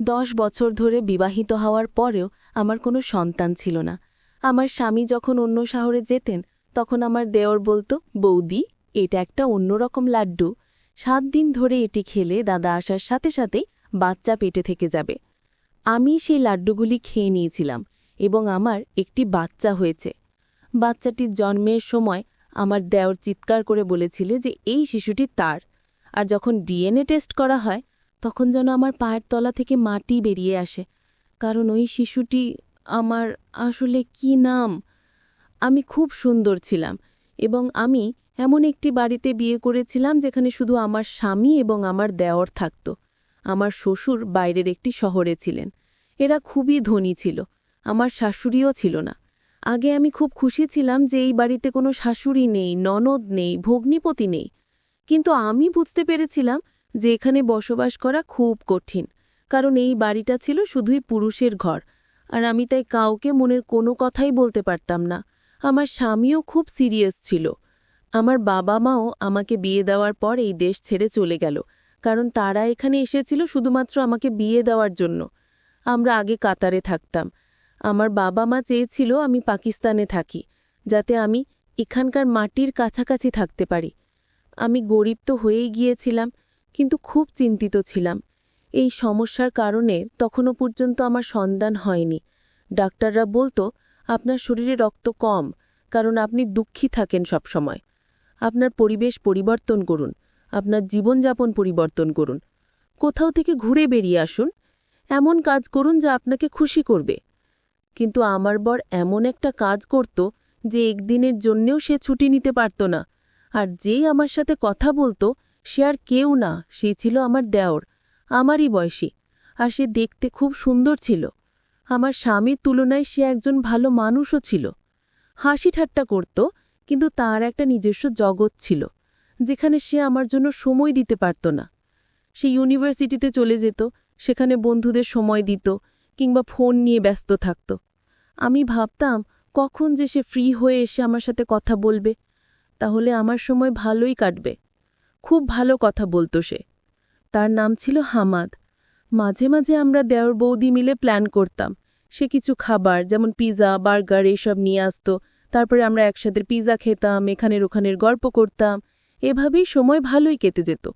দশ বছর ধরে বিবাহিত হওয়ার পরেও আমার কোনো সন্তান ছিল না। আমার স্বামী যখন অন্য শহরে যেতেন, তখন আমার দেওর বলতো, বৌদি, এটা একটা অন্যরকম লাড্ডু। সাত দিন ধরে এটি খেলে দাদা আসার সাথে সাথেই বাচ্চা পেটে থেকে যাবে। আমি সেই লাড্ডুগুলি খেয়ে নিয়েছিলাম এবং আমার একটি বাচ্চা হয়েছে। বাচ্চাটির জন্মের সময় আমার দেওর চিৎকার করে বলেছিলে যে, এই শিশুটি তার। আর যখন ডিএনএ টেস্ট করা হয় তখন যেন আমার পায়ের তলা থেকে মাটি বেরিয়ে আসে, কারণ ওই শিশুটি আমার আসলে কি নাম? আমি খুব সুন্দর ছিলাম এবং আমি এমন একটি বাড়িতে বিয়ে করেছিলাম যেখানে শুধু আমার স্বামী এবং আমার দেওর থাকত। আমার শ্বশুর বাইরের একটি শহরে ছিলেন। এরা খুবই ধনী ছিল, আমার শাশুড়িও ছিল না। আগে আমি খুব খুশি ছিলাম যে এই বাড়িতে কোনো শাশুড়ি নেই, ননদ নেই, ভগ্নিপতি নেই। কিন্তু আমি বুঝতে পেরেছিলাম যে এখানে বসবাস করা খুব কঠিন, কারণ এই বাড়িটা ছিল শুধুই পুরুষের ঘর। আর আমি তাই কাউকে মনের কোনো কথাই বলতে পারতাম না। আমার স্বামীও খুব সিরিয়াস ছিল। আমার বাবা মাও আমাকে বিয়ে দেওয়ার পর এই দেশ ছেড়ে চলে গেল, কারণ তারা এখানে এসেছিল শুধুমাত্র আমাকে বিয়ে দেওয়ার জন্য। আমরা আগে কাতারে থাকতাম। আমার বাবা মা চেয়েছিল আমি পাকিস্তানে থাকি, যাতে আমি এখানকার মাটির কাছাকাছি থাকতে পারি। আমি গরিব তো হয়েই গিয়েছিলাম কিন্তু খুব চিন্তিত ছিলাম। এই সমস্যার কারণে তখনও পর্যন্ত আমার সন্ধান হয়নি। ডাক্তাররা বলতো, আপনার শরীরে রক্ত কম, কারণ আপনি দুঃখী থাকেন সবসময়। আপনার পরিবেশ পরিবর্তন করুন, আপনার জীবনযাপন পরিবর্তন করুন। কোথাও থেকে ঘুরে বেরিয়ে আসুন। এমন কাজ করুন যা আপনাকে খুশি করবে। কিন্তু আমার বর এমন একটা কাজ করত যে একদিনের জন্যেও সে ছুটি নিতে পারত না। আর যেই আমার সাথে কথা বলতো সে আর কেউ না, সে ছিল আমার দেওর, আমারই বয়সী, আর সে দেখতে খুব সুন্দর ছিল। আমার স্বামীর তুলনায় সে একজন ভালো মানুষও ছিল। হাসি ঠাট্টা করত, কিন্তু তার একটা নিজস্ব জগৎ ছিল, যেখানে সে আমার জন্য সময় দিতে পারত না। সে ইউনিভার্সিটিতে চলে যেত, সেখানে বন্ধুদের সময় দিত, কিংবা ফোন নিয়ে ব্যস্ত থাকত। আমি ভাবতাম, কখন যে সে ফ্রি হয়ে এসে আমার সাথে কথা বলবে, তাহলে আমার সময় ভালোই কাটবে। খুব ভালো কথা বলতো সে। তার নাম ছিল হামাদ। মাঝে মাঝে আমরা দেওর বৌদি মিলে প্ল্যান করতাম। সে কিছু খাবার, যেমন পিজা, বার্গার এসব নিয়ে আসতো। তারপরে আমরা একসাথে পিজা খেতাম, এখানের ওখানের গল্প করতাম। এভাবেই সময় ভালোই কেটে যেত।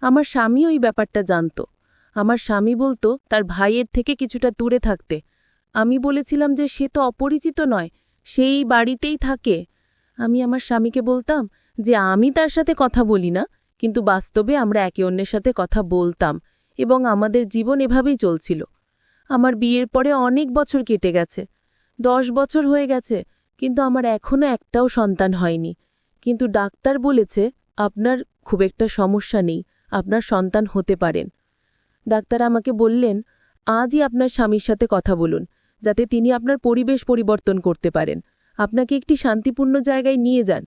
আমার স্বামী ওই ব্যাপারটা জানত। আমার স্বামী বলতো, তার ভাইয়ের থেকে কিছুটা দূরে থাকতে। আমি বলেছিলাম যে, সে তো অপরিচিত নয় সেই বাড়িতেই থাকে। আমি আমার স্বামীকে বলতাম যে আমি তার সাথে কথা বলি না, কিন্তু বাস্তবে আমরা একে অন্যের সাথে কথা বলতাম এবং আমাদের জীবন এভাবেই চলছিল। আমার বিয়ের পরে অনেক বছর কেটে গেছে। দশ বছর হয়ে গেছে, কিন্তু আমার এখনও একটাও সন্তান হয়নি। কিন্তু ডাক্তার বলেছে, আপনার খুব একটা সমস্যা নেই, আপনার সন্তান হতে পারেন। ডাক্তার আমাকে বললেন, আজই আপনার স্বামীর সাথে কথা বলুন, যাতে তিনি আপনার পরিবেশ পরিবর্তন করতে পারেন। আপনাকে একটি শান্তিপূর্ণ জায়গায় নিয়ে যান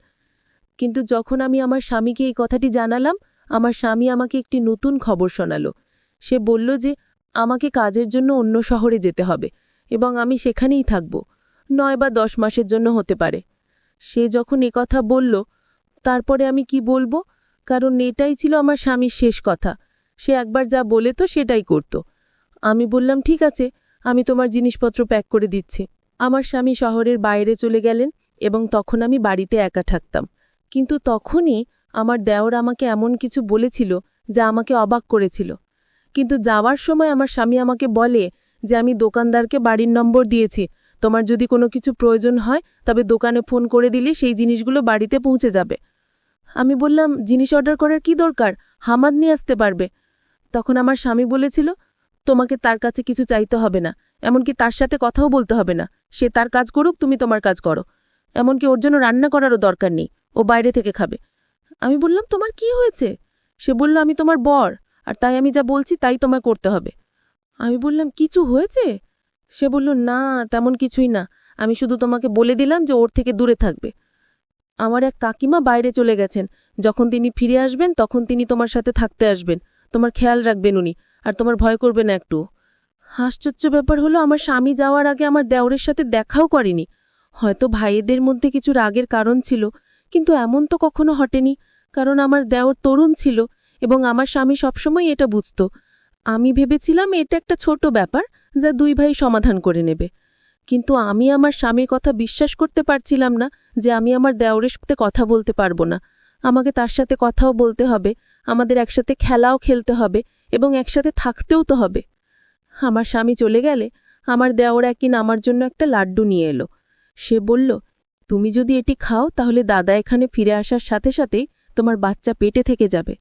কিন্তু যখন আমি আমার স্বামীকে এই কথাটি জানালাম, আমার স্বামী আমাকে একটি নতুন খবর শোনালো। সে বলল যে, আমাকে কাজের জন্য অন্য শহরে যেতে হবে এবং আমি সেখানেই থাকব। নয় বা দশ মাসের জন্য হতে পারে। সে যখন এ কথা বলল, তারপরে আমি কি বলব? কারণ এটাই ছিল আমার স্বামীর শেষ কথা। সে একবার যা বলে তো সেটাই করত। আমি বললাম, ঠিক আছে, আমি তোমার জিনিসপত্র প্যাক করে দিচ্ছি। আমার স্বামী শহরের বাইরে চলে গেলেন এবং তখন আমি বাড়িতে একা থাকতাম। কিন্তু তখনই আমার দেওর আমাকে এমন কিছু বলেছিল যা আমাকে অবাক করেছিল। কিন্তু যাওয়ার সময় আমার স্বামী আমাকে বলে যে, আমি দোকানদারকে বাড়ির নম্বর দিয়েছি। তোমার যদি কোনো কিছু প্রয়োজন হয়, তবে দোকানে ফোন করে দিলে সেই জিনিসগুলো বাড়িতে পৌঁছে যাবে। আমি বললাম, জিনিস অর্ডার করার কি দরকার? হামাদ নিয়ে আসতে পারবে। তখন আমার স্বামী বলেছিল, তোমাকে তার কাছে কিছু চাইতে হবে না। এমনকি তার সাথে কথাও বলতে হবে না। সে তার কাজ করুক, তুমি তোমার কাজ করো। এমনকি ওর জন্য রান্না করারও দরকার নেই। ও বাইরে থেকে খাবে। আমি বললাম, তোমার কি হয়েছে? সে বলল, আমি তোমার বর, আর তাই আমি যা বলছি তাই তোমার করতে হবে। আমি বললাম, কিছু হয়েছে? সে বলল, না, তেমন কিছুই না। আমি শুধু তোমাকে বলে দিলাম যে ওর থেকে দূরে থাকবে। আমার এক কাকিমা বাইরে চলে গেছেন। যখন তিনি ফিরে আসবেন, তখন তিনি তোমার সাথে থাকতে আসবেন। তোমার খেয়াল রাখবেন উনি, আর তোমার ভয় করবে না একটু আশ্চর্য ব্যাপার হলো, আমার স্বামী যাওয়ার আগে আমার দেওরের সাথে দেখাও করেনি। হয়তো ভাইয়েদের মধ্যে কিছু রাগের কারণ ছিল কিন্তু এমন তো কখনো হটেনি কারণ আমার দেওর তরুণ ছিল এবং আমার স্বামী সবসময় এটা বুঝত। আমি ভেবেছিলাম এটা একটা ছোট ব্যাপার যা দুই ভাই সমাধান করে নেবে। কিন্তু আমি আমার স্বামীর কথা বিশ্বাস করতে পারছিলাম না যে আমি আমার দেওরের সাথে কথা বলতে পারব না। আমাকে তার সাথে কথাও বলতে হবে, আমাদের একসাথে খেলাও খেলতে হবে এবং একসাথে থাকতেও তো হবে। আমার স্বামী চলে গেলে আমার দেওর একদিন আমার জন্য একটা লাড্ডু নিয়ে এলো। সে বলল তুমি যদি এটি খাও, তাহলে দাদা এখানে ফিরে আসার সাথে সাথেই তোমার বাচ্চা পেটে থেকে যাবে।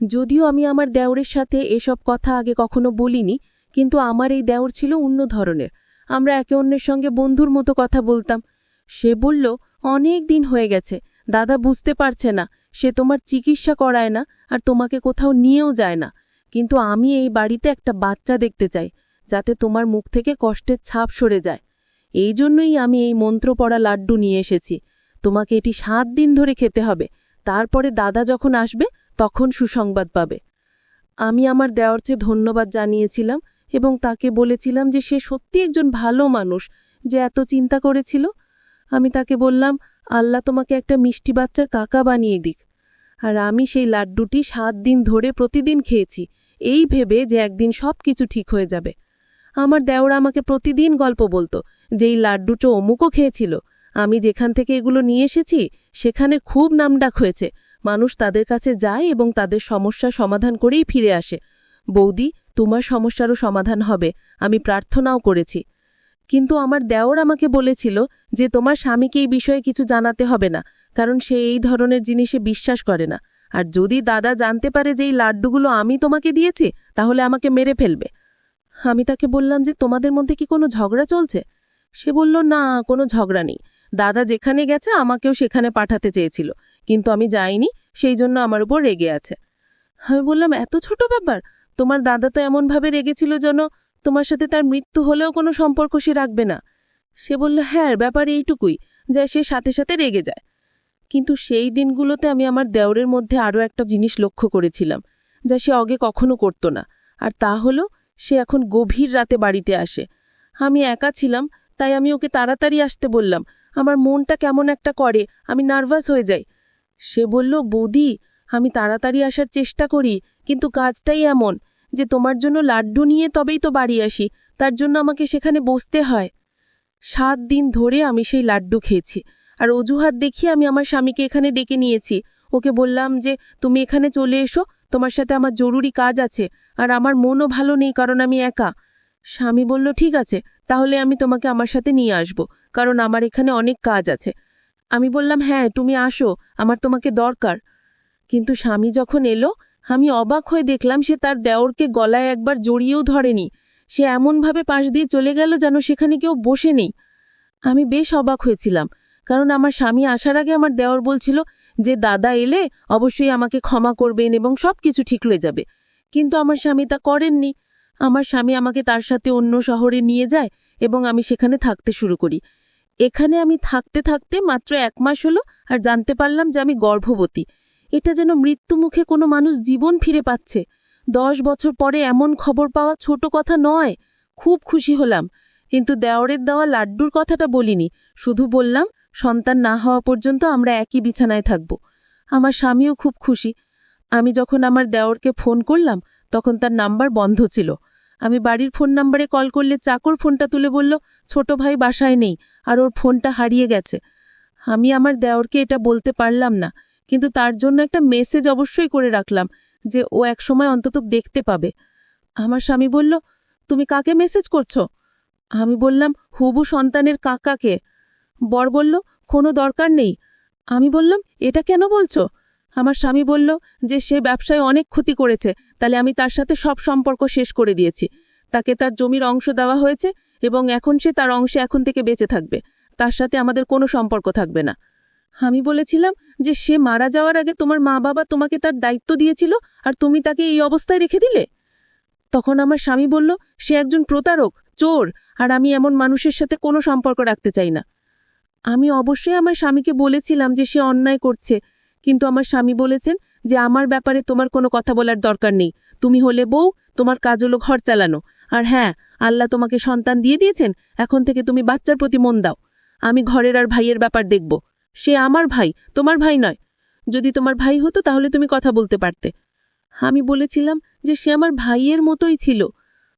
যদিও আমি আমার দেওরের সাথে এসব কথা আগে কখনো বলিনি, কিন্তু আমার এই দেওর ছিল অন্য ধরনের। আমরা একে অন্যের সঙ্গে বন্ধুর মতো কথা বলতাম। সে বলল, অনেক দিন হয়ে গেছে। দাদা বুঝতে পারছে না। সে তোমার চিকিৎসা করায় না আর তোমাকে কোথাও নিয়েও যায় না। কিন্তু আমি এই বাড়িতে একটা বাচ্চা দেখতে চাই, যাতে তোমার মুখ থেকে কষ্টের ছাপ সরে যায়। এই জন্যই আমি এই মন্ত্র পড়া লাড্ডু নিয়ে এসেছি। তোমাকে এটি সাত দিন ধরে খেতে হবে। তারপরে দাদা যখন আসবে, তখন সুসংবাদ পাবে। আমি আমার দেওয়ার চেয়ে ধন্যবাদ জানিয়েছিলাম এবং তাকে বলেছিলাম যে সে সত্যি একজন ভালো মানুষ, যে এত চিন্তা করেছিল। আমি তাকে বললাম, আল্লাহ তোমাকে একটা মিষ্টি বাচ্চার কাকা বানিয়ে দিক। আর আমি সেই লাড্ডুটি সাত দিন ধরে প্রতিদিন খেয়েছি। এই ভেবে যে একদিন সব কিছু ঠিক হয়ে যাবে। আমার দেওরা আমাকে প্রতিদিন গল্প বলতো যে এই লাড্ডুটো অমুকও খেয়েছিল। আমি যেখান থেকে এগুলো নিয়ে এসেছি, সেখানে খুব নামডাক হয়েছে। মানুষ তাদের কাছে যায় এবং তাদের সমস্যা সমাধান করেই ফিরে আসে। বৌদি, তোমার সমস্যারও সমাধান হবে, আমি প্রার্থনাও করেছি। কিন্তু আমার দেওর আমাকে বলেছিল যে তোমার স্বামীকে এই বিষয়ে কিছু জানাতে হবে না, কারণ সে এই ধরনের জিনিসে বিশ্বাস করে না। আর যদি দাদা জানতে পারে যে এই লাড্ডুগুলো আমি তোমাকে দিয়েছি, তাহলে আমাকে মেরে ফেলবে। আমি তাকে বললাম যে, তোমাদের মধ্যে কি কোনো ঝগড়া চলছে? সে বলল, না, কোনো ঝগড়া নেই। দাদা যেখানে গেছে, আমাকেও সেখানে পাঠাতে চেয়েছিল। কিন্তু আমি যাইনি, সেই জন্য আমার উপর রেগে আছে। আমি বললাম, এত ছোট ব্যাপার? তোমার দাদা তো এমনভাবে রেগেছিল যেন তোমার সাথে তার মৃত্যু হলেও কোনো সম্পর্ক সে রাখবে না। সে বলল হ্যাঁ ব্যাপার এইটুকুই, যা সে সাথে সাথে রেগে যায়। কিন্তু সেই দিনগুলোতে আমি আমার দেওরের মধ্যে আরও একটা জিনিস লক্ষ্য করেছিলাম, যা সে আগে কখনো করত না। আর তা হলো সে এখন গভীর রাতে বাড়িতে আসে। আমি একা ছিলাম, তাই আমি ওকে তাড়াতাড়ি আসতে বললাম, আমার মনটা কেমন একটা করে, আমি নার্ভাস হয়ে যাই। সে বলল, বৌদি, আমি তাড়াতাড়ি আসার চেষ্টা করি, কিন্তু কাজটাই এমন যে তোমার জন্য লাড্ডু নিয়ে তবেই তো বাড়ি আসি, তার জন্য আমাকে সেখানে বসতে হয়। সাত দিন ধরে আমি সেই লাড্ডু খেয়েছি, আর অজুহাত দেখিয়ে আমি আমার স্বামীকে এখানে ডেকে নিয়েছি। ওকে বললাম যে, তুমি এখানে চলে এসো তোমার সাথে আমার জরুরি কাজ আছে, আর আমার মনও ভালো নেই কারণ আমি একা। স্বামী বলল, ঠিক আছে, তাহলে আমি তোমাকে আমার সাথে নিয়ে আসব, কারণ আমার এখানে অনেক কাজ আছে। আমি বললাম হ্যাঁ তুমি আসো, আমার তোমাকে দরকার। কিন্তু স্বামী যখন এলো, আমি অবাক হয়ে দেখলাম সে তার দেওরকে গলায় একবার জড়িয়েও ধরেনি। সে এমনভাবে পাশ দিয়ে চলে গেল যেন সেখানে কেউ বসে নেই। আমি বেশ অবাক হয়েছিলাম, কারণ আমার স্বামী আসার আগে আমার দেওর বলছিল যে দাদা এলে অবশ্যই আমাকে ক্ষমা করবেন এবং সব কিছু ঠিক হয়ে যাবে। কিন্তু আমার স্বামী তা করেননি। আমার স্বামী আমাকে তার সাথে অন্য শহরে নিয়ে যায় এবং আমি সেখানে থাকতে শুরু করি। এখানে আমি থাকতে থাকতে মাত্র এক মাস হলো আর জানতে পারলাম যে আমি গর্ভবতী। এটা যেন মৃত্যুমুখে কোনো মানুষ জীবন ফিরে পাচ্ছে। দশ বছর পরে এমন খবর পাওয়া ছোট কথা নয়। খুব খুশি হলাম। কিন্তু দেওরের দেওয়া লাড্ডুর কথাটা বলিনি। শুধু বললাম সন্তান না হওয়া পর্যন্ত আমরা একই বিছানায় থাকব। আমার স্বামীও খুব খুশি। আমি যখন আমার দেওরকে ফোন করলাম, তখন তার নাম্বার বন্ধ ছিল। আমি বাড়ির ফোন নাম্বারে কল করলে চাকর ফোনটা তুলে বলল, ছোট ভাই বাসায় নেই, আর ওর ফোনটা হারিয়ে গেছে। আমি আমার দেওরকে এটা বলতে পারলাম না, কিন্তু তার জন্য একটা মেসেজ অবশ্যই করে রাখলাম যে ও একসময় অন্তত দেখতে পাবে। আমার স্বামী বলল, তুমি কাকে মেসেজ করছ? আমি বললাম, হুবু সন্তানের কাকাকে। বর বলল, কোনো দরকার নেই। আমি বললাম, এটা কেন বলছো? আমার স্বামী বলল যে সে ব্যবসায় অনেক ক্ষতি করেছে, তাহলে আমি তার সাথে সব সম্পর্ক শেষ করে দিয়েছি। তাকে তার জমির অংশ দেওয়া হয়েছে এবং এখন সে তার অংশে এখন থেকে বেঁচে থাকবে। তার সাথে আমাদের কোনো সম্পর্ক থাকবে না। আমি বলেছিলাম যে সে মারা যাওয়ার আগে তোমার মা বাবা তোমাকে তার দায়িত্ব দিয়েছিল আর তুমি তাকে এই অবস্থায় রেখে দিলে? তখন আমার স্বামী বলল, সে একজন প্রতারক, চোর, আর আমি এমন মানুষের সাথে কোনো সম্পর্ক রাখতে চাই না। আমি অবশ্যই আমার স্বামীকে বলেছিলাম যে সে অন্যায় করছে, কিন্তু আমার স্বামী বলেছেন যে আমার ব্যাপারে তোমার কোনো কথা বলার দরকার নেই। তুমি হলে বউ, তোমার কাজ হলো ঘর চালানো। আর হ্যাঁ আল্লাহ তোমাকে সন্তান দিয়ে দিয়েছেন, এখন থেকে তুমি বাচ্চার প্রতি মন দাও। আমি ঘরের আর ভাইয়ের ব্যাপার দেখব। সে আমার ভাই, তোমার ভাই নয়। যদি তোমার ভাই হতো তাহলে তুমি কথা বলতে পারতে। আমি বলেছিলাম যে সে আমার ভাইয়ের মতোই ছিল।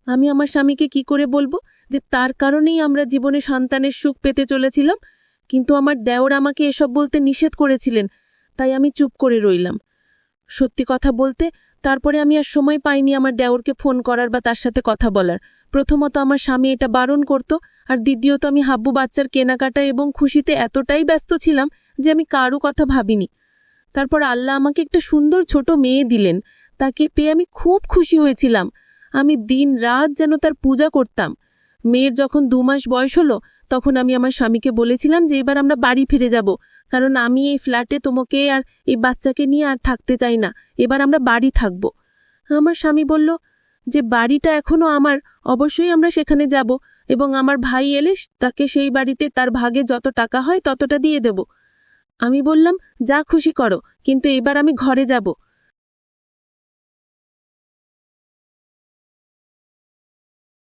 আমি আমার স্বামীকে কি করে বলব? যে তার কারণেই আমরা জীবনে সন্তানের সুখ পেতে চলেছিলাম কিন্তু আমার দেওর আমাকে এসব বলতে নিষেধ করেছিলেন, তাই আমি চুপ করে রইলাম। সত্যি কথা বলতে, তারপরে আমি আর সময় পাইনি আমার দেওরকে ফোন করার বা তার সাথে কথা বলার। প্রথমত আমার স্বামী এটা বারণ করত, আর দ্বিতীয়ত আমি হাব্বু বাচ্চার কেনাকাটা এবং খুশিতে এতটাই ব্যস্ত ছিলাম যে আমি কারও কথা ভাবিনি। তারপর আল্লাহ আমাকে একটা সুন্দর ছোট মেয়ে দিলেন, তাকে পেয়ে আমি খুব খুশি হয়েছিলাম। আমি দিন রাত যেন তার পূজা করতাম। মেয়ের যখন দু মাস বয়স হলো, তখন আমি আমার স্বামীকে বলেছিলাম যে এবার আমরা বাড়ি ফিরে যাব। কারণ আমি এই ফ্ল্যাটে তোমাকে আর এই বাচ্চাকে নিয়ে আর থাকতে চাই না। এবার আমরা বাড়ি থাকব। আমার স্বামী বলল, যে বাড়িটা এখনও আমার, অবশ্যই আমরা সেখানে যাব। এবং আমার ভাই এলে তাকে সেই বাড়িতে তার ভাগে যত টাকা হয় ততটা দিয়ে দেব। আমি বললাম, যা খুশি করো, কিন্তু এবার আমি ঘরে যাব।